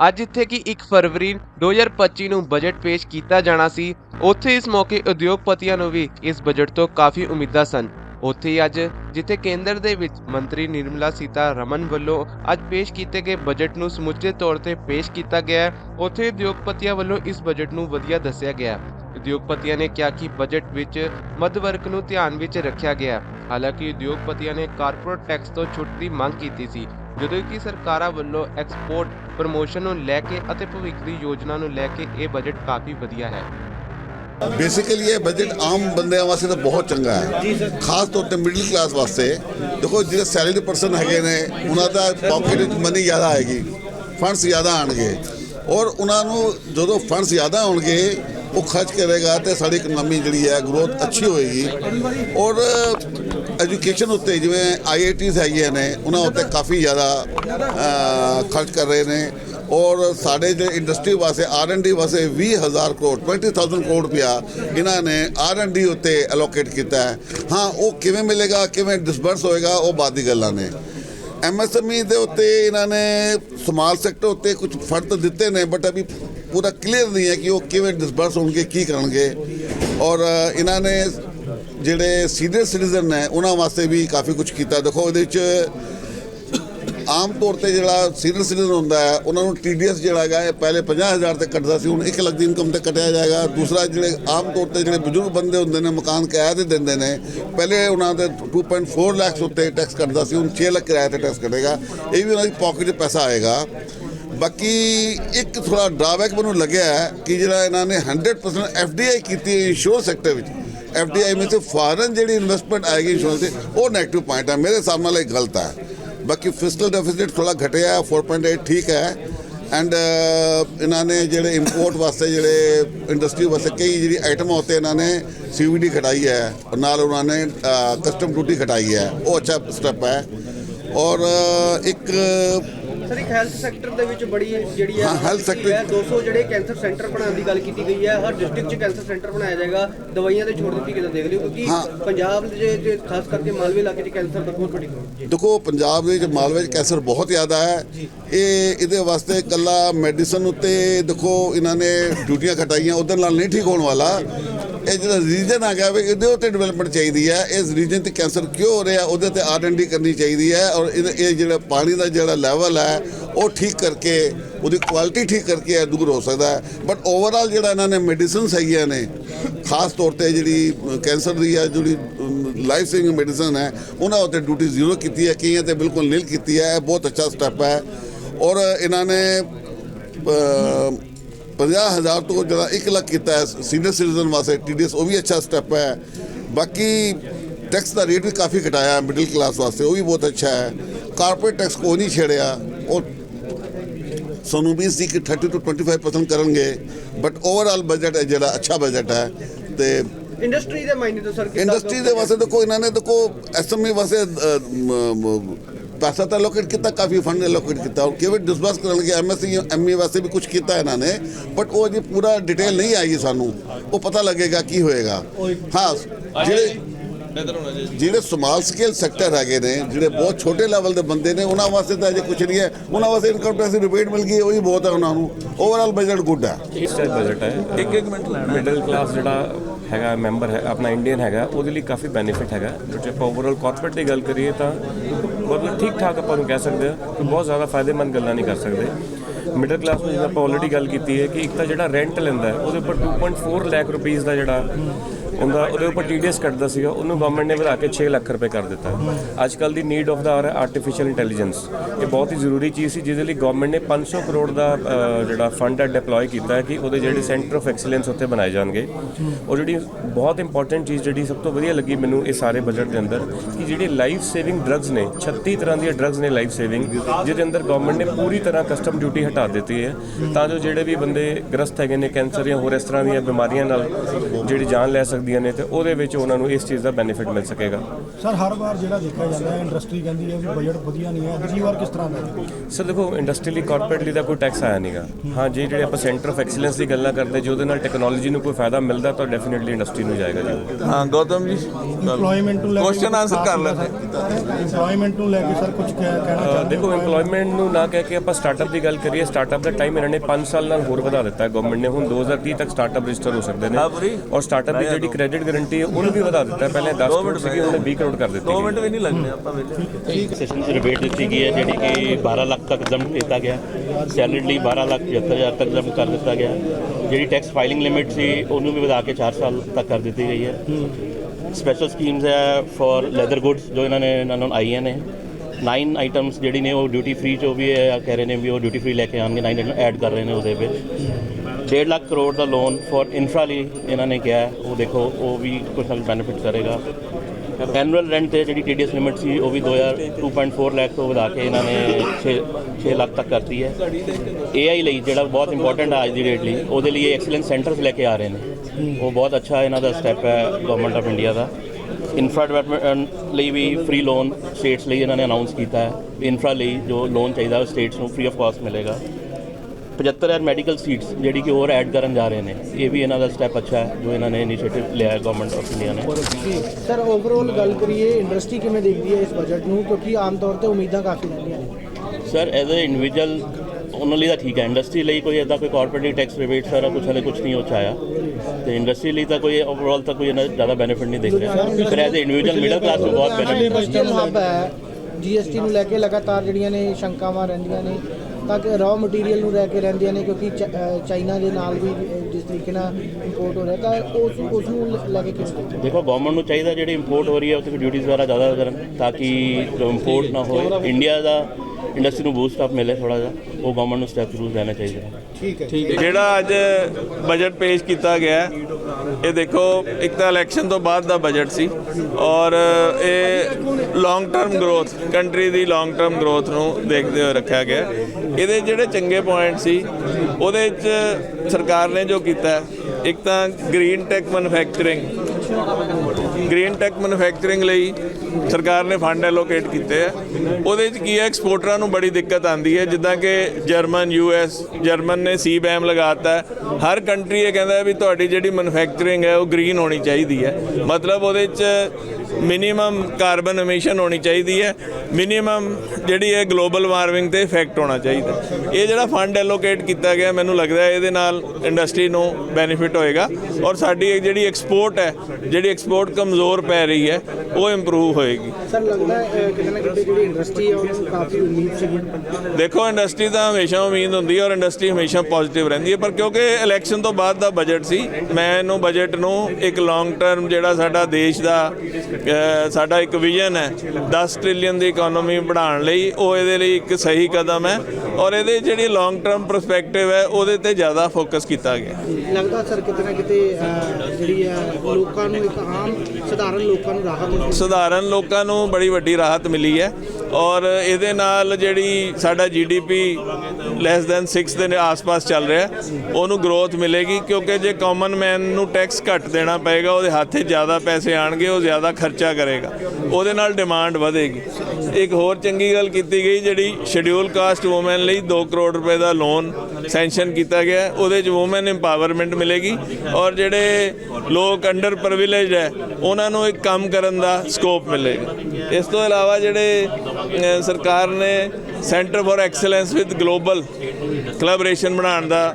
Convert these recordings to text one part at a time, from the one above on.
ਅੱਜ ਜਿੱਥੇ ਕਿ 1 ਫਰਵਰੀ 2025 ਨੂੰ ਬਜਟ ਪੇਸ਼ ਕੀਤਾ ਜਾਣਾ ਸੀ, ਉੱਥੇ ਇਸ ਮੌਕੇ ਉਦਯੋਗਪਤੀਆਂ ਨੂੰ ਵੀ ਇਸ ਬਜਟ ਤੋਂ ਕਾਫੀ ਉਮੀਦਾਂ ਸਨ। ਉੱਥੇ ਹੀ ਅੱਜ, ਜਿੱਥੇ ਕੇਂਦਰ ਦੇ ਵਿੱਚ ਮੰਤਰੀ ਨਿਰਮਲਾ ਸੀਤਾ ਰਮਨ ਵੱਲੋਂ ਅੱਜ ਪੇਸ਼ ਕੀਤੇ ਗਏ ਬਜਟ ਨੂੰ ਸਮੁੱਚੇ ਤੌਰ ਤੇ ਪੇਸ਼ ਕੀਤਾ ਗਿਆ ਉੱਥੇ ਉਦਯੋਗਪਤੀਆਂ ਵੱਲੋਂ ਇਸ ਬਜਟ ਨੂੰ ਵਧੀਆ ਦੱਸਿਆ ਗਿਆ ਉਦਯੋਗਪਤੀਆਂ ਨੇ ਕਿਹਾ ਕਿ ਬਜਟ ਵਿੱਚ ਮੱਧ ਵਰਗ ਨੂੰ ਧਿਆਨ ਵਿੱਚ ਰੱਖਿਆ ਗਿਆ ਹਾਲਾਂਕਿ ਉਦਯੋਗਪਤੀਆਂ ਨੇ ਕਾਰਪੋਰੇਟ ਟੈਕਸ ਤੋਂ ਛੁੱਟ ਦੀ ਮੰਗ ਕੀਤੀ ਸੀ ਜਦੋਂ ਕਿ ਸਰਕਾਰਾਂ ਵੱਲੋਂ ਐਕਸਪੋਰਟ ਪ੍ਰਮੋਸ਼ਨ ਨੂੰ ਲੈ ਕੇ ਅਤੇ ਭਵਿੱਖ ਦੀ ਯੋਜਨਾ ਨੂੰ ਲੈ ਕੇ ਇਹ ਬਜਟ ਕਾਫੀ ਵਧੀਆ ਹੈ। ਬੇਸਿਕਲੀ ਇਹ ਬਜਟ ਆਮ ਬੰਦਿਆਂ ਵਾਸਤੇ ਤਾਂ ਬਹੁਤ ਚੰਗਾ ਹੈ। ਖਾਸ ਤੌਰ ਤੇ ਮਿਡਲ ਕਲਾਸ ਵਾਸਤੇ। ਦੇਖੋ ਜਿਹੜੇ ਸੈਲਰੀ ਪਰਸਨ ਹੈਗੇ ਨੇ ਉਹਨਾਂ ਦਾ ਪਾਕਟ ਵਿੱਚ ਮਨੀ ਜ਼ਿਆਦਾ ਆਏਗੀ ਫੰਡਸ ਜ਼ਿਆਦਾ ਆਣਗੇ ਔਰ ਉਹਨਾਂ ਨੂੰ ਜਦੋਂ ਫੰਡਸ ਜ਼ਿਆਦਾ ਆਉਣਗੇ ਉਹ ਖਰਚ ਕਰੇਗਾ ਤੇ ਸਾਡੀ ਇਕਨੋਮੀ ਜਿਹੜੀ ਹੈ ਗਰੋਥ ਅੱਛੀ ਹੋਏਗੀ। ਔਰ ਐਜੂਕੇਸ਼ਨ ਉੱਤੇ ਜਿਵੇਂ ਆਈਆਈਟੀਜ਼ ਹੈਗੀਆਂ ਨੇ, ਉਹਨਾਂ ਉੱਤੇ ਕਾਫੀ ਜ਼ਿਆਦਾ ਖਰਚ ਕਰ ਰਹੇ ਨੇ। ਔਰ ਸਾਡੇ ਜਿਹੜੇ ਇੰਡਸਟਰੀ ਵਾਸਤੇ ਆਰ ਐਂਡ ਡੀ ਵਾਸਤੇ 20000 ਕਰੋੜ 20000 ਕਰੋੜ ਰੁਪਇਆ ਇਹਨਾਂ ਨੇ ਆਰ ਐਂਡ ਡੀ ਉੱਤੇ ਐਲੋਕੇਟ ਕੀਤਾ ਹੈ। ਹਾਂ, ਉਹ ਕਿਵੇਂ ਮਿਲੇਗਾ, ਕਿਵੇਂ ਡਿਸਬਰਸ ਹੋਏਗਾ, ਉਹ ਬਾਅਦ ਦੀ ਗੱਲਾਂ ਨੇ। ਐਮਐਸਐਮਈ ਦੇ ਉੱਤੇ ਇਹਨਾਂ ਨੇ ਸਮਾਲ ਸੈਕਟਰ ਉੱਤੇ ਕੁਝ ਫੰਡ ਤਾਂ ਦਿੱਤੇ ਨੇ ਬਟ ਅਭੀ ਪੂਰਾ ਕਲੀਅਰ ਨਹੀਂ ਹੈ ਕਿ ਉਹ ਕਿਵੇਂ ਡਿਸਬਰਸ ਹੋਣਗੇ, ਕੀ ਕਰਨਗੇ। ਔਰ ਇਹਨਾਂ ਨੇ ਜਿਹੜੇ ਸੀਨੀਅਰ ਸਿਟੀਜ਼ਨ ਨੇ, ਉਹਨਾਂ ਵਾਸਤੇ ਵੀ ਕਾਫੀ ਕੁਝ ਕੀਤਾ। ਦੇਖੋ, ਇਹਦੇ ਵਿੱਚ ਆਮ ਤੌਰ ਤੇ ਜਿਹੜਾ ਸੀਨੀਅਰ ਸਿਟੀਜ਼ਨ ਹੁੰਦਾ ਹੈ, ਉਹਨਾਂ ਨੂੰ ਟੀਡੀਐਸ ਜਿਹੜਾ ਹੈਗਾ, ਇਹ ਪਹਿਲੇ 50000 ਤੇ ਕੱਟਦਾ ਸੀ, ਹੁਣ 1 ਲੱਖ ਦੀ ਇਨਕਮ ਤੇ ਕੱਟਿਆ ਜਾਏਗਾ। ਦੂਸਰਾ, ਜਿਹੜੇ ਆਮ ਤੌਰ ਤੇ ਜਿਹੜੇ ਬਜ਼ੁਰਗ ਬੰਦੇ ਹੁੰਦੇ ਨੇ, ਮਕਾਨ ਕਿਰਾਏ ਤੇ ਦਿੰਦੇ ਨੇ, ਪਹਿਲੇ ਉਹਨਾਂ ਦੇ 2.4 ਲੱਖ ਉੱਤੇ ਟੈਕਸ ਕੱਟਦਾ ਸੀ, ਹੁਣ 6 ਲੱਖ ਕਿਰਾਏ ਤੇ ਟੈਕਸ ਕੱਟੇਗਾ। ਇਹ ਵੀ ਉਹਨਾਂ ਦੀ ਪਾਕਟ 'ਚ ਪੈਸਾ ਆਏਗਾ। ਬਾਕੀ ਇੱਕ ਥੋੜਾ ਡਰਾਬੈਕ ਮੈਨੂੰ ਲੱਗਿਆ ਕਿ ਜਿਹੜਾ ਇਹਨਾਂ ਨੇ 100% ਐਫਡੀਆਈ ਕੀਤੀ ਹੈ ਇੰਸ਼ੋਰੈਂਸ ਸੈਕਟਰ ਵਿੱਚ ਐਫਡੀਆਈ ਵਿੱਚ ਫੋਰਨ ਜਿਹੜੀ ਇਨਵੈਸਟਮੈਂਟ ਆਏਗੀ ਇੰਸ਼ੋਰੈਂਸ ਦੀ ਉਹ ਨੈਗੇਟਿਵ ਪੁਆਇੰਟ ਹੈ ਮੇਰੇ ਹਿਸਾਬ ਨਾਲ ਇਹ ਗਲਤ ਹੈ ਬਾਕੀ ਫਿਸਕਲ ਡੈਫਿਸਿਟ ਥੋੜਾ ਘਟਿਆ ਹੈ 4.8 ਠੀਕ ਹੈ ਐਂਡ ਇਹਨਾਂ ਨੇ ਜਿਹੜੇ ਇੰਪੋਰਟ ਵਾਸਤੇ ਜਿਹੜੇ ਇੰਡਸਟਰੀ ਵਾਸਤੇ ਕਈ ਜਿਹੜੀ ਆਈਟਮਾਂ ਉੱਤੇ ਇਹਨਾਂ ਨੇ ਸੀਵੀਡੀ ਘਟਾਈ ਹੈ ਔਰ ਨਾਲ ਉਹਨਾਂ ਨੇ ਕਸਟਮ ਡਿਊਟੀ ਘਟਾਈ ਹੈ ਉਹ ਅੱਛਾ ਸਟੈਪ ਹੈ ਔਰ ਇੱਕ ਸਰ ਇੱਕ ਹੈਲਥ ਸੈਕਟਰ ਦੇ ਵਿੱਚ ਬੜੀ ਜਿਹੜੀ ਹੈ ਹਾਂ, health sector- ਹੈ। 200 ਜਿਹੜੇ ਕੈਂਸਰ ਸੈਂਟਰ ਬਣਾਉਣ ਦੀ ਗੱਲ ਕੀਤੀ ਗਈ ਹੈ। ਹਰ ਡਿਸਟ੍ਰਿਕਟ 'ਚ ਕੈਂਸਰ ਸੈਂਟਰ ਬਣਾਇਆ ਜਾਏਗਾ। ਦਵਾਈਆਂ ਤੇ ਛੋੜ ਦਿੱਤੀ ਕਿਤੇ ਦੇਖ ਲਿਓ ਕਿਉਂਕਿ ਹਾਂ। ਪੰਜਾਬ ਦੇ ਜੇ ਖਾਸ ਕਰਕੇ ਮਾਲਵੇ ਇਲਾਕੇ 'ਚ ਕੈਂਸਰ ਦਾ ਬਹੁਤ ਵੱਡੀ ਜੀ ਦੇਖੋ ਪੰਜਾਬ ਦੇ ਵਿੱਚ ਮਾਲਵੇ 'ਚ ਕੈਂਸਰ ਬਹੁਤ ਜ਼ਿਆਦਾ ਹੈ। ਇਹ ਇਹਦੇ ਵਾਸਤੇ ਇਕੱਲਾ ਮੈਡੀਸਨ ਉੱਤੇ ਦੇਖੋ ਇਹਨਾਂ ਨੇ ਡਿਊਟੀਆਂ ਘਟਾਈਆਂ ਉਹਦੇ ਨਾਲ ਨਹੀਂ ਠੀਕ ਹੋਣ ਵਾਲਾ। ਇਹ ਜਿਹੜਾ ਰੀਜਨ ਆ ਗਿਆ ਵੀ ਇਹਦੇ ਉੱਤੇ ਡਿਵੈਲਪਮੈਂਟ ਚਾਹੀਦੀ ਹੈ, ਇਸ ਰੀਜਨ ਤੇ ਕੈਂਸਰ ਕਿਉਂ ਹੋ ਰਿਹਾ, ਉਹਦੇ ਤੇ ਡੀ ਕਰਨੀ ਚਾਹੀਦੀ ਹੈ ਔਰ ਇਹਦੇ- ਇਹ ਜਿਹੜਾ ਪਾਣੀ ਦਾ ਜਿਹੜਾ ਲੈਵਲ ਹੈ, ਉਹ ਠੀਕ ਕਰਕੇ, ਉਹਦੀ ਕੁਆਲਿਟੀ ਠੀਕ ਕਰਕੇ ਇਹ ਦੂਰ ਹੋ ਸਕਦਾ ਹੈ। ਬਟ ਓਵਰਆਲ ਜਿਹੜਾ ਇਹਨਾਂ ਨੇ ਮੈਡੀਸਿਨਸ ਹੈਗੀਆਂ ਨੇ, ਖਾਸ ਤੌਰ ਤੇ ਜਿਹੜੀ ਕੈਂਸਰ ਦੀ ਹੈ ਜਿਹੜੀ ਲਾਈਫ ਸੇਵਿੰਗ ਮੈਡੀਸਨ ਹੈ, ਉਹਨਾਂ ਉੱਤੇ ਡਿਊਟੀ ਜ਼ੀਰੋ ਕੀਤੀ ਹੈ, ਕਈਆਂ ਤੇ ਬਿਲਕੁਲ ਨੀਲ ਕੀਤੀ ਹੈ, ਇਹ ਬਹੁਤ ਅੱਛਾ ਸਟੈਪ ਹੈ। ਔਰ ਇਹਨਾਂ ਨੇ 50000 ਤੋਂ ਜਿਹੜਾ 1 ਲੱਖ ਕੀਤਾ ਹੈ ਸੀਨੀਅਰ ਸਿਟੀਜ਼ਨ ਵਾਸਤੇ ਟੀਡੀਐਸ ਉਹ ਵੀ ਅੱਛਾ ਸਟੈਪ ਹੈ। ਬਾਕੀ ਟੈਕਸ ਦਾ ਰੇਟ ਵੀ ਕਾਫੀ ਘਟਾਇਆ ਮਿਡਲ ਕਲਾਸ ਵਾਸਤੇ ਉਹ ਵੀ ਬਹੁਤ ਅੱਛਾ ਹੈ। ਕਾਰਪੋਰੇਟ ਟੈਕਸ ਕੋਈ ਨਹੀਂ ਛੇੜਿਆ। ਉਹ ਸਾਨੂੰ ਵੀ ਸੀ ਕਿ 30 ਤੋਂ 25% ਕਰਨਗੇ ਬਟ ਓਵਰਆਲ ਬਜਟ ਹੈ ਜਿਹੜਾ ਅੱਛਾ ਬਜਟ ਹੈ ਤੇ ਇੰਡਸਟਰੀ ਦੇ ਮਾਇਨੇ ਤੋਂ ਸਰ ਇੰਡਸਟਰੀ ਦੇ ਵਾਸਤੇ ਦੇਖੋ ਇਹਨਾਂ ਨੇ ਦੇਖੋ ਐਸਐਮਈ ਵਾਸਤੇ ਪੈਸਾ ਤਾਂ ਲੋਕੇਟ ਕੀਤਾ ਕਾਫੀ ਫੰਡ ਲੋਕੇਟ ਕੀਤਾ ਔਰ ਕਿਵੇਂ ਡਿਸਬਰਸ ਕਰਨਗੇ ਐਮਐਸਸੀ ਐਮਈ ਵਾਸਤੇ ਵੀ ਕੁਝ ਕੀਤਾ ਇਹਨਾਂ ਨੇ ਬਟ ਉਹ ਜੀ ਪੂਰਾ ਡਿਟੇਲ ਨਹੀਂ ਆਈ ਸਾਨੂੰ ਉਹ ਪਤਾ ਲੱਗੇਗਾ ਕੀ ਹੋਏਗਾ ਹਾਂ ਜਿਹੜੇ ਜਿਹੜੇ ਸਮਾਲ ਸਕੇਲ ਸੈਕਟਰ ਹੈਗੇ ਨੇ ਜਿਹੜੇ ਬਹੁਤ ਛੋਟੇ ਲੈਵਲ ਦੇ ਬੰਦੇ ਨੇ ਉਹਨਾਂ ਵਾਸਤੇ ਤਾਂ ਅਜੇ ਕੁਝ ਨਹੀਂ ਹੈ ਉਹਨਾਂ ਵਾਸਤੇ ਇਨਕਮ ਟੈਕਸ ਦੀ ਰਿਬੇਟ ਮਿਲ ਗਈ ਉਹ ਵੀ ਬਹੁਤ ਹੈ ਉਹਨਾਂ ਨੂੰ ਓਵਰਆਲ ਬਜਟ ਗੁੱਡ ਹੈ ਇਸ ਟਾਈਪ ਬਜਟ ਹੈ ਇੱਕ ਇੱਕ ਮਿੰਟ ਲੈਣਾ ਮਿਡਲ ਕਲਾਸ ਜਿਹੜਾ ਹੈਗਾ ਮੈਂਬਰ ਹੈ ਆਪਣਾ ਇੰਡੀਅਨ ਹੈਗਾ, ਉਹਦੇ ਲਈ ਕਾਫੀ ਬੈਨੀਫਿਟ ਹੈਗਾ। ਜੇ ਆਪਾਂ ਓਵਰਆਲ ਕਾਰਪੋਰੇਟ ਦੀ ਗੱਲ ਕਰੀਏ ਤਾਂ ਮਤਲਬ ਠੀਕ ਠਾਕ ਆਪਾਂ ਨੂੰ ਕਹਿ ਸਕਦੇ ਹਾਂ ਕਿ ਬਹੁਤ ਜ਼ਿਆਦਾ ਫਾਇਦੇਮੰਦ ਗੱਲਾਂ ਨਹੀਂ ਕਰ ਸਕਦੇ। ਮਿਡਲ ਕਲਾਸ ਨੂੰ ਜਿਵੇਂ ਆਪਾਂ ਆਲਰੇਡੀ ਗੱਲ ਕੀਤੀ ਹੈ ਕਿ ਇੱਕ ਤਾਂ ਜਿਹੜਾ ਰੈਂਟ ਲੈਂਦਾ ਉਹਦੇ ਉੱਪਰ 2.4 ਲੱਖ ਰੁਪਈਸ ਦਾ ਜਿਹੜਾ ਉਹਦਾ ਉਹਦੇ ਉੱਪਰ ਟੀਡੀਐਸ ਕੱਟਦਾ ਸੀਗਾ, ਉਹਨੂੰ ਗਵਰਨਮੈਂਟ ਨੇ ਵਧਾ ਕੇ 6 ਲੱਖ ਰੁਪਏ ਕਰ ਦਿੱਤਾ ਅੱਜ ਕੱਲ ਦੀ need of the hour artificial intelligence ਇਹ ਬਹੁਤ ਹੀ ਜ਼ਰੂਰੀ ਚੀਜ਼ ਸੀ, ਜਿਹਦੇ ਲਈ ਗਵਰਨਮੈਂਟ ਨੇ 500 ਕਰੋੜ ਦਾ ਜਿਹੜਾ ਫੰਡ ਹੈ ਡਿਪਲੋਏ ਕੀਤਾ ਹੈ ਕਿ ਉਹਦੇ ਜਿਹੜੇ ਸੈਂਟਰ ਆਫ ਐਕਸੀਲੈਂਸ ਉੱਥੇ ਬਣਾਏ ਜਾਣਗੇ। ਉਹ ਜਿਹੜੀ ਬਹੁਤ ਇੰਪੋਰਟੈਂਟ ਚੀਜ਼ ਜਿਹੜੀ ਸਭ ਤੋਂ ਵਧੀਆ ਲੱਗੀ ਮੈਨੂੰ ਇਹ ਸਾਰੇ ਬਜਟ ਦੇ ਅੰਦਰ, ਕਿ ਜਿਹੜੇ ਲਾਈਫ ਸੇਵਿੰਗ ਡਰੱਗਸ ਨੇ 36 ਤਰ੍ਹਾਂ ਦੀਆਂ ਡਰੱਗਸ ਨੇ ਲਾਈਫ ਸੇਵਿੰਗ ਜਿਹਦੇ ਅੰਦਰ ਗਵਰਨਮੈਂਟ ਨੇ ਪੂਰੀ ਤਰ੍ਹਾਂ ਕਸਟਮ ਡਿਊਟੀ ਹਟਾ ਦਿੱਤੀ ਹੈ। ਤਾਂ ਜੋ ਜਿਹੜੇ ਵੀ ਬੰਦੇ ਗ੍ਰਸਤ ਹੈਗੇ ਨੇ ਕੈਂਸਰ ਜਾਂ ਹੋਰ ਇਸ ਤਰ੍ਹਾਂ ਦੀਆਂ ਬਿਮਾਰੀਆਂ ਨਾਲ ਜਿਹੜੀ ਜਾਨ ਲੈ ਸਕਦੀ ਸਕਦੀਆਂ ਨੇ ਤੇ ਉਹਦੇ ਵਿੱਚ ਉਹਨਾਂ ਨੂੰ ਇਸ ਚੀਜ਼ ਦਾ ਬੈਨੀਫਿਟ ਮਿਲ ਸਕੇਗਾ। ਸਰ ਹਰ ਵਾਰ ਜਿਹੜਾ ਦੇਖਿਆ ਜਾਂਦਾ ਹੈ ਇੰਡਸਟਰੀ ਕਹਿੰਦੀ ਹੈ ਵੀ ਬਜਟ ਵਧੀਆ ਨਹੀਂ ਹੈ ਅਗਲੀ ਵਾਰ ਕਿਸ ਤਰ੍ਹਾਂ ਦਾ ਸਰ ਦੇਖੋ ਇੰਡਸਟਰੀ ਲਈ ਕਾਰਪੋਰੇਟ ਲਈ ਤਾਂ ਕੋਈ ਟੈਕਸ ਆਇਆ ਨਹੀਂਗਾ ਹਾਂ ਜੀ ਜਿਹੜੇ ਆਪਾਂ ਸੈਂਟਰ ਆਫ ਐਕਸੀਲੈਂਸ ਦੀ ਗੱਲਾਂ ਕਰਦੇ ਜਿਹਦੇ ਨਾਲ ਟੈਕਨੋਲੋਜੀ ਨੂੰ ਕੋਈ ਫਾਇਦਾ ਮਿਲਦਾ ਤਾਂ ਡੈਫੀਨਿਟਲੀ ਇੰਡਸਟਰੀ ਨੂੰ ਜਾਏਗਾ ਜੀ। ਹਾਂ ਗੌਤਮ ਜੀ। ਇੰਪਲੋਇਮੈਂਟ ਨੂੰ ਲੈ ਕੇ Question answer ਕਰ ਲੈਂਦੇ। ਇੰਪਲੋਇਮੈਂਟ ਨੂੰ ਲੈ ਕੇ ਸਰ ਕੁਝ ਕਹਿਣਾ ਚਾਹੁੰਦੇ ਦੇਖੋ EMPLOYMENT ਨੂੰ ਨਾ ਕਹਿ ਕੇ ਆਪਾਂ ਸਟਾਰਟਅਪ ਦੀ ਗੱਲ ਕਰੀਏ ਸਟਾਰਟਅਪ ਦਾ ਟਾਈਮ ਇਹਨਾਂ ਨੇ 5 ਸਾਲ ਨਾਲ ਹੋਰ ਵਧਾ ਦਿੱਤਾ। ਹੈ ਗਵਰਨਮੈਂਟ ਨੇ ਹੁਣ 2030 ਤੱਕ ਸਟਾਰਟਅਪ ਰਜਿਸਟਰ ਹੋ ਸਕਦੇ ਨੇ। ਹਾਂ, ਪੂਰੀ। ਔਰ ਸਟਾਰਟਅਪ ਦੀ ਜਿਹੜੀ ਕ੍ਰੈਡਿਟ ਗਾਰੰਟੀ ਹੈ ਉਹਨੂੰ ਵੀ ਵਧਾ ਦਿੱਤਾ ਹੈ ਪਹਿਲੇ 10 ਕਰੋੜ ਸੀਗੀ ਉਹਨੇ 20 ਕਰੋੜ ਕਰ ਦਿੱਤੀ 2 ਗਈ ਮਿੰਟ ਵੀ ਨਹੀਂ ਲੱਗਣੇ ਆਪਾਂ ਵੇਲੇ। ਸੈਸ਼ਨ 'ਚ ਰਿਬੇਟ ਦਿੱਤੀ ਗਈ ਹੈ ਜਿਹੜੀ ਕਿ 12 ਲੱਖ ਤੱਕ ਜਮ ਕੀਤਾ ਗਿਆ। ਸੈਲਰੀ ਲਈ 12 ਲੱਖ 75000 ਤੱਕ ਜਮ ਕਰ ਦਿੱਤਾ ਗਿਆ। ਜਿਹੜੀ ਟੈਕਸ ਫਾਈਲਿੰਗ ਲਿਮਿਟ ਸੀ ਉਹਨੂੰ ਵੀ ਵਧਾ ਕੇ 4 ਸਾਲ ਤੱਕ ਕਰ ਦਿੱਤੀ ਗਈ ਹੈ। ਸਪੈਸ਼ਲ ਸਕੀਮਸ ਹੈ ਫॉर ਲੈਦਰ ਗੁੱਡਸ ਜੋ ਇਹਨਾਂ ਨੇ ਇਹਨਾਂ ਨੂੰ ਆਈਆਂ ਨੇ। 9 ਆਈਟਮਸ ਜਿਹੜੀ ਨੇ ਉਹ ਡਿਊਟੀ ਫ੍ਰੀ ਜੋ ਵੀ ਹੈ ਕਹਿ ਰਹੇ ਨੇ ਵੀ ਉਹ ਡਿਊਟੀ ਫ੍ਰੀ ਲੈ ਕੇ ਆਉਣਗੇ 9 ਆਈਟਮ ਐਡ ਕਰ ਰਹੇ ਨੇ ਉਹਦੇ ਵਿੱਚ। 1.5 ਲੱਖ ਕਰੋੜ ਦਾ ਲੋਨ ਫॉर ਇਨਫਰਾ ਲਈ ਇਹਨਾਂ ਨੇ ਕਿਹਾ ਉਹ ਦੇਖੋ, ਉਹ ਵੀ ਕੁਝ ਨਾ ਕੁਝ ਬੈਨੀਫਿਟ ਕਰੇਗਾ। ਐਨੂਅਲ ਰੈਂਟ ਤੇ ਜਿਹੜੀ ਟੀਡੀਐਸ ਲਿਮਿਟ ਸੀ, ਉਹ ਵੀ 2000 2.4 ਲੱਖ ਤੋਂ ਵਧਾ ਕੇ ਇਹਨਾਂ ਨੇ 6 6 ਲੱਖ ਤੱਕ ਕਰਤੀ ਹੈ। AI ਲਈ ਜਿਹੜਾ ਬਹੁਤ ਇੰਪੋਰਟੈਂਟ ਹੈ ਅੱਜ ਦੀ ਡੇਟ ਲਈ, ਉਹਦੇ ਲਈ ਇਹ ਐਕਸਲੈਂਸ ਸੈਂਟਰਸ ਲੈ ਕੇ ਆ ਰਹੇ ਨੇ। ਉਹ ਬਹੁਤ ਅੱਛਾ ਇਹਨਾਂ ਦਾ ਸਟੈਪ ਹੈ ਗਵਰਨਮੈਂਟ ਆਫ ਇੰਡੀਆ ਦਾ। ਇਨਫਰਾ ਡਿਵੈਲਪਮੈਂਟ ਲਈ ਵੀ ਫ੍ਰੀ ਲੋਨ ਸਟੇਟਸ ਲਈ ਇਹਨਾਂ ਨੇ ਅਨਾਉਂਸ ਕੀਤਾ ਹੈ। ਇਨਫਰਾ ਲਈ ਜੋ ਲੋਨ ਚਾਹੀਦਾ, ਉਹ ਸਟੇਟਸ ਨੂੰ ਫ੍ਰੀ ਆਫ ਕਾਸਟ ਮਿਲੇਗਾ। 75000 ਮੈਡੀਕਲ ਸੀਟਸ ਜਿਹੜੀ ਕਿ ਹੋਰ ਐਡ ਕਰਨ ਜਾ ਰਹੇ ਨੇ। ਇਹ ਵੀ ਇਹਨਾਂ ਦਾ ਸਟੈਪ ਅੱਛਾ ਹੈ ਜੋ ਇਹਨਾਂ ਨੇ ਇਨੀਸ਼ੀਏਟਿਵ ਲਿਆ ਹੈ ਗਵਰਨਮੈਂਟ ਆਫ ਇੰਡੀਆ ਨੇ। ਸਰ ਓਵਰਆਲ ਗੱਲ ਕਰੀਏ ਇੰਡਸਟਰੀ ਕਿਵੇਂ ਦੇਖਦੀ ਹੈ ਇਸ ਬਜਟ ਨੂੰ? ਕਿਉਂਕਿ ਆਮ ਤੌਰ ਤੇ ਉਮੀਦਾਂ ਕਾਫੀ ਰਹਿੰਦੀਆਂ ਨੇ। ਸਰ ਐਜ਼ ਅ ਇੰਡੀਵਿਜੂਅਲ ਉਹਨਾਂ ਲਈ ਤਾਂ ਠੀਕ ਹੈ। ਇੰਡਸਟਰੀ ਲਈ ਕੋਈ ਇਦਾਂ ਕੋਈ ਕਾਰਪੋਰੇਟ ਟੈਕਸ ਰਿਬੇਟ ਸਾਰਾ ਕੁਝ ਹਲੇ ਕੁਝ ਨਹੀਂ ਹੋ ਚਾਇਆ ਤੇ ਇੰਡਸਟਰੀ ਲਈ ਤਾਂ ਕੋਈ ਓਵਰਆਲ ਤਾਂ ਕੋਈ ਇਹਨਾਂ ਜ਼ਿਆਦਾ ਬੈਨੀਫਿਟ ਨਹੀਂ ਦਿਖ ਰਿਹਾ। ਪਰ as a individual middle class ਨੂੰ ਬਹੁਤ ਬੈਨੀਫਿਟ ਹੈ। ਜੀਐਸਟੀ ਨੂੰ ਲੈ ਕੇ ਲਗਾਤਾਰ ਜਿਹੜੀਆਂ ਨੇ ਸ਼ੰਕਾਵਾਂ ਰਹਿੰਦੀਆਂ ਨੇ। ਤਾਂ ਕਿ ਰॉ ਮਟੀਰੀਅਲ ਨੂੰ ਲੈ ਕੇ ਰਹਿੰਦੀਆਂ ਨੇ ਕਿਉਂਕਿ ਚਾਈਨਾ ਦੇ ਨਾਲ ਵੀ ਜਿਸ ਤਰੀਕੇ ਨਾਲ ਇੰਪੋਰਟ ਹੋ ਰਿਹਾ ਤਾਂ ਉਸ ਉਸ ਨੂੰ ਲ- ਕੇ ਹੋ? ਦੇਖੋ ਗਵਰਨਮੈਂਟ ਨੂੰ ਚਾਹੀਦਾ ਜਿਹੜੀ ਇੰਪੋਰਟ ਹੋ ਰਹੀ ਹੈ ਉੱਥੇ ਡਿਊਟੀਜ਼ ਵਗੈਰਾ ਜ਼ਿਆਦਾ ਕਰਨ ਤਾਂ ਕਿ ਇੰਪੋਰਟ ਨਾ ਹੋਏ। ਇੰਡੀਆ ਦਾ ਇੰਡਸਟਰੀ ਨੂੰ ਬੂਸਟ ਅਪ ਮਿਲੇ ਥੋੜਾ ਜਿਹਾ ਉਹ ਗਵਰਨਮੈਂਟ ਨੂੰ ਸਟੈਪ ਜ਼ਰੂਰ ਲੈਣੇ ਚਾਹੀਦੇ ਹੈ। ਜਿਹੜਾ ਅੱਜ ਬਜਟ ਪੇਸ਼ ਕੀਤਾ ਗਿਆ ਹੈ, ਇਹ ਦੇਖੋ, ਇੱਕ ਤਾਂ ਇਲੈਕਸ਼ਨ ਤੋਂ ਬਾਅਦ ਦਾ ਬਜਟ ਸੀ ਔਰ ਇਹ ਲੌਂਗ ਟਰਮ ਗਰੋਥ ਕੰਟਰੀ ਦੀ ਲੌਂਗ ਟਰਮ ਗਰੋਥ ਨੂੰ ਦੇਖਦੇ ਹੋਏ ਰੱਖਿਆ ਗਿਆ। ਇਹਦੇ ਜਿਹੜੇ ਚੰਗੇ ਪੁਆਇੰਟ ਸੀ, ਉਹਦੇ ਵਿੱਚ ਸਰਕਾਰ ਨੇ ਜੋ ਕੀਤਾ, ਇੱਕ ਤਾਂ green tech manufacturing green tech manufacturing ਲਈ ਸਰਕਾਰ ਨੇ ਫੰਡ ਐਲੋਕੇਟ ਕੀਤੇ ਆ। ਉਹਦੇ ਵਿੱਚ ਕੀ ਹੈ, ਐਕਸਪੋਰਟਰਾਂ ਨੂੰ ਬੜੀ ਦਿੱਕਤ ਆਂਦੀ ਹੈ। ਜਿੱਦਾਂ ਕਿ ਜਰਮਨ ਯੂਐਸ ਜਰਮਨ ਨੇ ਸੀ ਬੈਮ ਲਗਾਤਾ। ਹੈ ਹਰ ਕੰਟਰੀ ਇਹ ਕਹਿੰਦਾ ਵੀ ਤੁਹਾਡੀ ਜਿਹੜੀ ਮੈਨੂਫੈਕਚਰਿੰਗ ਹੈ, ਉਹ ਗ੍ਰੀਨ ਹੋਣੀ ਚਾਹੀਦੀ ਹੈ। ਮਤਲਬ ਉਹਦੇ ਵਿੱਚ ਮਿਨੀਮਮ ਕਾਰਬਨ ਐਮਿਸ਼ਨ ਹੋਣੀ ਚਾਹੀਦੀ ਹੈ। ਮਿਨੀਮਮ ਜਿਹੜੀ ਹੈ ਗਲੋਬਲ ਵਾਰਮਿੰਗ ਤੇ ਇਫੈਕਟ ਹੋਣਾ ਚਾਹੀਦਾ। ਇਹ ਜਿਹੜਾ ਫੰਡ ਐਲੋਕੇਟ ਕੀਤਾ ਗਿਆ ਮੈਨੂੰ ਲੱਗਦਾ ਹੈ ਇਹਦੇ ਨਾਲ ਇੰਡਸਟਰੀ ਨੂੰ ਬੈਨੀਫਿਟ ਹੋਏਗਾ। ਔਰ ਸਾਡੀ ਜਿਹੜੀ ਐਕਸਪੋਰਟ ਹੈ ਜਿਹੜੀ ਐਕਸਪੋਰਟ ਕਮਜ਼ੋਰ ਪੈ ਰਹੀ ਹੈ ਉਹ ਇੰਪਰੂਵ ਹੋਏਗੀ। ਸਰ ਲੱਗਦਾ ਹੈ ਕਿਤੇ ਨਾ ਕਿਤੇ ਜਿਹੜੀ ਇੰਡਸਟਰੀ ਹੈ ਉਹਨੂੰ ਕਾਫੀ ਉਮੀਦ ਸੀਗੀ। ਦੇਖੋ ਇੰਡਸਟਰੀ ਤਾਂ ਹਮੇਸ਼ਾ ਉਮੀਦ ਹੁੰਦੀ ਹੈ ਔਰ ਇੰਡਸਟਰੀ ਹਮੇਸ਼ਾ ਪੋਜ਼ਿਟਿਵ ਰਹਿੰਦੀ ਹੈ ਪਰ ਕਿਉਂਕਿ ਇਲੈਕਸ਼ਨ ਤੋਂ ਬਾਅਦ ਦਾ ਬਜਟ ਸੀ ਮੈਂ ਇਹਨੂੰ ਬਜਟ ਨੂੰ ਇੱਕ ਲੌਂਗ ਟਰਮ ਜਿਹੜਾ ਸਾਡਾ ਦੇਸ਼ ਦਾ ਸਾਡਾ ਇੱਕ ਵਿਜ਼ਨ ਹੈ। 10 ਟ੍ਰਿਲੀਅਨ ਦੀ ਇਕਨੋਮੀ ਬਣਾਉਣ ਲਈ ਉਹ ਇਹਦੇ ਲਈ ਇੱਕ ਸਹੀ ਕਦਮ ਹੈ ਔਰ ਇਹਦੇ ਜਿਹੜੀ ਲੌਂਗ ਟਰਮ ਪਰਸਪੈਕਟਿਵ ਹੈ ਉਹਦੇ ਤੇ ਜ਼ਿਆਦਾ ਫੋਕਸ ਕੀਤਾ ਗਿਆ। ਲੱਗਦਾ ਸਰ ਕਿਤੇ ਨਾ ਕਿਤੇ ਜਿਹੜੀ ਹੈ ਲੋਕਾਂ ਨੂੰ ਇੱਕ ਆਮ ਸਧਾਰਨ ਲੋਕਾਂ ਨੂੰ ਰਾਹਤ ਸਧਾਰਨ ਲੋਕਾਂ ਨੂੰ ਬੜੀ ਵੱਡੀ ਰਾਹਤ ਮਿਲੀ ਹੈ। ਔਰ ਇਹਦੇ ਨਾਲ ਜਿਹੜੀ ਸਾਡਾ ਜੀਡੀਪੀ ਲੈਸ ਦੈਨ 6 ਦੇ ਆਸ-ਪਾਸ ਚੱਲ ਰਿਹਾ, ਉਹਨੂੰ ਗਰੋਥ ਮਿਲੇਗੀ, ਕਿਉਂਕਿ ਜੇ ਕਾਮਨ ਮੈਨ ਨੂੰ ਟੈਕਸ ਘੱਟ ਦੇਣਾ ਪਏਗਾ, ਉਹਦੇ ਹੱਥ 'ਚ ਜ਼ਿਆਦਾ ਪੈਸੇ ਆਣਗੇ, ਉਹ ਜ਼ਿਆਦਾ ਖਰਚਾ ਕਰੇਗਾ। ਉਹਦੇ ਨਾਲ ਡਿਮਾਂਡ ਵਧੇਗੀ। ਇੱਕ ਹੋਰ ਚੰਗੀ ਗੱਲ ਕੀਤੀ ਗਈ, ਜਿਹੜੀ ਸ਼ਡਿਊਲ ਕਾਸਟ ਔਮਨ ਲਈ 2 ਕਰੋੜ ਰੁਪਏ ਦਾ ਲੋਨ ਸੈਂਕਸ਼ਨ ਕੀਤਾ ਗਿਆ, ਉਹਦੇ 'ਚ ਔਮਨ ਇੰਪਾਵਰਮੈਂਟ ਮਿਲੇਗੀ। ਔਰ ਜਿਹੜੇ ਲੋਕ ਅੰਡਰ ਪ੍ਰਿਵਿਲੇਜਡ ਹੈ, ਉਹਨਾਂ ਨੂੰ ਇੱਕ ਕੰਮ ਕਰਨ ਦਾ ਸਕੋਪ ਮਿਲੇਗਾ। ਇਸ ਤੋਂ ਇਲਾਵਾ ਜਿਹੜੇ ਸਰਕਾਰ ਨੇ centre for excellence with global collaboration ਬਣਾਉਣ ਦਾ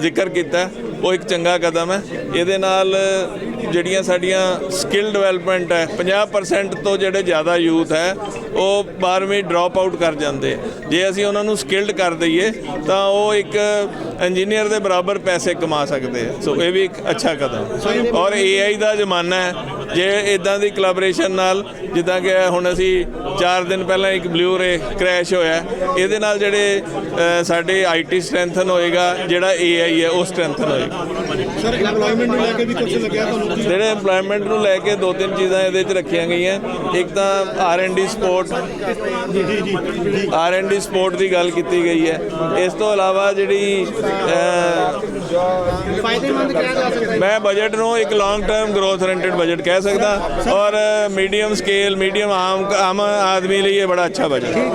ਜ਼ਿਕਰ ਕੀਤਾ। ਉਹ ਇੱਕ ਚੰਗਾ ਕਦਮ ਹੈ। ਇਹਦੇ ਨਾਲ ਜਿਹੜੀਆਂ ਸਾਡੀਆਂ ਸਕਿੱਲ ਡਿਵੈਲਪਮੈਂਟ ਹੈ 50% ਤੋਂ ਜਿਹੜੇ ਜ਼ਿਆਦਾ ਯੂਥ ਹੈ, ਉਹ 12ਵੀਂ ਡ੍ਰੌਪ ਆਊਟ ਕਰ ਜਾਂਦੇ ਜੇ ਅਸੀਂ ਉਹਨਾਂ ਨੂੰ ਸਕਿਲਡ ਕਰ ਦਈਏ, ਤਾਂ ਉਹ ਇੱਕ ਇੰਜੀਨੀਅਰ ਦੇ ਬਰਾਬਰ ਪੈਸੇ ਕਮਾ ਸਕਦੇ ਆ ਸੋ ਇਹ ਵੀ ਇੱਕ ਅੱਛਾ ਕਦਮ ਹੈ। ਔਰ AI ਦਾ ਜ਼ਮਾਨਾ ਹੈ। ਜੇ ਇਦਾਂ ਦੀ ਕੋਲੈਬੋਰੇਸ਼ਨ ਨਾਲ ਜਿੱਦਾਂ ਕਿ ਹੁਣ ਅਸੀਂ 4 ਦਿਨ ਪਹਿਲਾਂ ਇੱਕ ਬਲੂ ਰੇ ਕ੍ਰੈਸ਼ ਹੋਇਆ ਇਹਦੇ ਨਾਲ ਜਿਹੜੇ ਸਾਡੇ ਆਈਟੀ ਸਟਰੈਂਥਨ ਹੋਏਗਾ ਜਿਹੜਾ AI ਹੈ ਉਹ ਸਟਰੈਂਥਨ ਹੋਏਗਾ। ਸਰ ਇੰਪਲੋਇਮੈਂਟ ਨੂੰ ਲੈ ਕੇ ਵੀ ਕੁਝ ਲੱਗਿਆ ਤੁਹਾਨੂੰ? ਜਿਹੜੇ ਏਮਪਲੋਇਮੈਂਟ ਨੂੰ ਲੈ ਕੇ ਦੋ ਤਿੰਨ ਚੀਜ਼ਾਂ ਇਹਦੇ ਵਿੱਚ ਰੱਖੀਆਂ ਗਈਆਂ। ਇੱਕ ਤਾਂ R and D support R and D support ਦੀ ਗੱਲ ਕੀਤੀ ਗਈ ਹੈ। ਇਸ ਤੋਂ ਇਲਾਵਾ ਜਿਹੜੀ ਫਾਇਦੇਮੰਦ ਕਿਹਾ ਜਾ ਸਕਦਾ ਮੈਂ ਬਜਟ ਨੂੰ ਇੱਕ long term growth oriented budget ਕਹਿ ਸਕਦਾ ਔਰ ਮੀਡੀਅਮ ਸਕੇਲ ਮੀਡੀਅਮ ਆਮ ਆਮ ਆਦਮੀ ਲਈ ਇਹ ਬੜਾ ਅੱਛਾ ਬਜਟ